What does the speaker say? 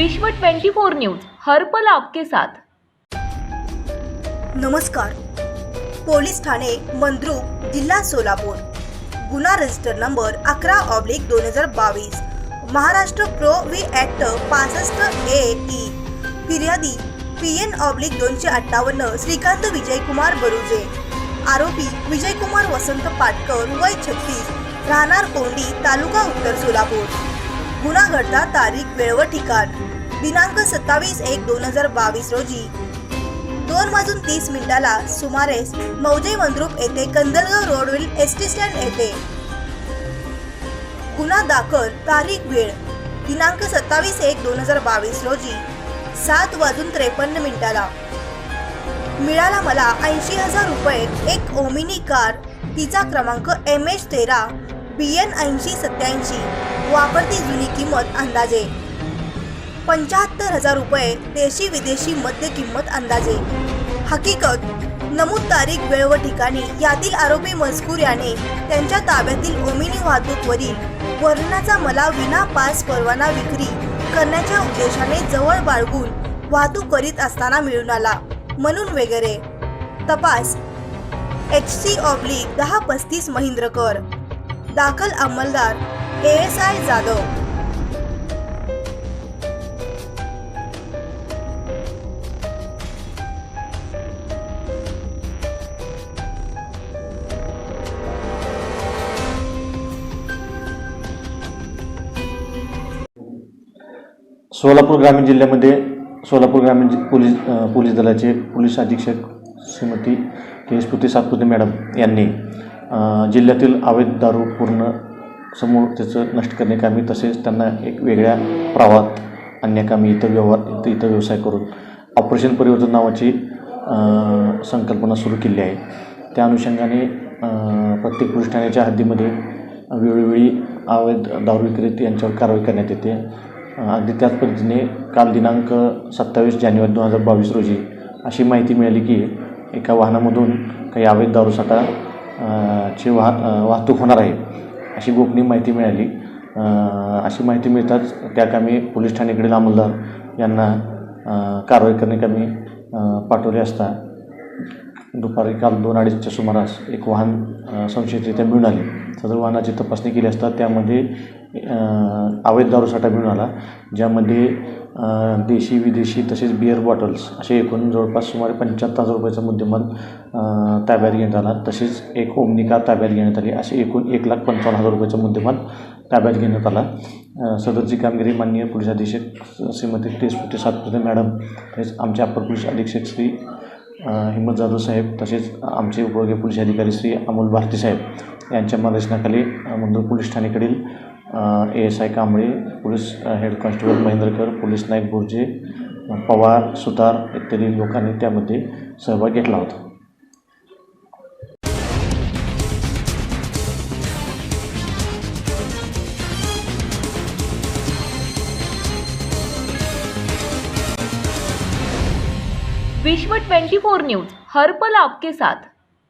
विश्व 24 न्यूज हर पल आपके साथ. नमस्कार. पोलीस ठाणे मंद्रुप जिल्हा सोलापूर. गुन्हा रजिस्टर नंबर अकरा ऑब्लिक दोन हजार बावीस. महाराष्ट्र प्रो वी ॲक्ट पासष्ट ए ई फिर्यादी पी एन ऑब्लिक दोनशे अठ्ठावन्न श्रीकांत विजयकुमार बरुजे. आरोपी विजयकुमार वसंत पाटकर वय छत्तीस राहणार कोंडी तालुका उत्तर सोलापूर. गुन्हा घडता तारीख वेळ व ठिकाण. दिनांक सत्तावीस एक दोन हजार बावीस रोजी. दोन वाजून तीस मिनिटाला सुमारे मौजे मंद्रुप येथे कंदलगाव रोडवरील एस टी स्टँड येथे. गुन्हा दाखल तारीख वेळ. दिनांक सत्तावीस एक दोन हजार बावीस रोजी सात वाजून त्रेपन्न मिनिटाला. मिळाला मला ऐंशी हजार रुपये एक ओमिनी कार. तिचा क्रमांक एम एच तेरा बी एन ऐंशी सत्याऐंशी वापरती जुनी किंमत अंदाजे पंच्याहत्तर हजार रुपये देशी विदेशी मद्य किंमत अंदाजे. हकीकत नमूद तारीख वेळ व ठिकाणी यातील आरोपी मजकूर याने त्यांच्या ताब्यातील ओमिनी वाहतूकवरील वर्णनाचा मला विना पास परवाना विक्री करण्याच्या उद्देशाने जवळ बाळगून वाहतूक करीत असताना मिळून आला म्हणून वगैरे. तपास एच सी ऑब्लिक दहा पस्तीस महिंद्रकर. दाखल अंमलदार एस आय जाधव. सोलापूर ग्रामीण जिल्ह्यामध्ये सोलापूर ग्रामीण पोलीस पोलीस दलाचे पोलीस अधीक्षक श्रीमती के स्फूर्ती सातपुते मॅडम यांनी जिल्ह्यातील अवैध दारू पूर्ण समूळ त्याचं नष्ट करण्याकामी तसेच त्यांना एक वेगळ्या प्रवाहात आणण्याकामी इथं व्यवहार इथं इथं व्यवसाय करून ऑपरेशन परिवर्तन नावाची संकल्पना सुरू केली आहे. त्या अनुषंगाने प्रत्येक पोलीस ठाण्याच्या हद्दीमध्ये वेळोवेळी अवैध दारू विक्रेते यांच्यावर कारवाई करण्यात येते. अगदी त्याच पद्धतीने काल दिनांक सत्तावीस जानेवारी दोन हजार बावीस रोजी अशी माहिती मिळाली की एका वाहनामधून काही अवैध दारूसाठा ची वाह वाहतूक होणार आहे. अशी गोपनीय माहिती मिळाली. अशी माहिती मिळताच त्या कामी पोलीस ठाणेकडील अंमलदार यांना कारवाई करण्याकामी पाठवले असता. दुपारी काल दोन अडीचच्या सुमारास एक वाहन संशयितरित्या मिळून आले. सदर वाहनाची तपासणी केली असता त्यामध्ये अवैध दारूसाठा मिळून आला. ज्यामध्ये देशी विदेशी तसेच बिअर बॉटल्स असे एकूण जवळपास सुमारे पंच्याहत्तर हजार रुपयाचा मुद्देमाल ताब्यात घेण्यात आला. तसेच एक ओमनिका ताब्यात घेण्यात आली. असे एकूण एक लाख पंचावन्न हजार रुपयाचा मुद्देमाल ताब्यात घेण्यात आला. सदरची कामगिरी माननीय पोलीस अधीक्षक श्रीमती टेस्पुटे सातपुते मॅडम तसेच आमचे अप्पर पोलीस अधीक्षक श्री हिम्मत जाधव साहेब तसेच आमचे उपयोगी पोलीस अधिकारी श्री अमोल भारती साहेब यांच्या मार्गदर्शनाखाली मुंबई मंदूर police ठाणेकडील A S I Kamble police head constable Mahendrakar police Naik Borje Pawar Sutar इत्यादी लोकांनी त्यामध्ये सहभाग घेतला होता. विश्व 24 न्यूज हर पल आपके साथ.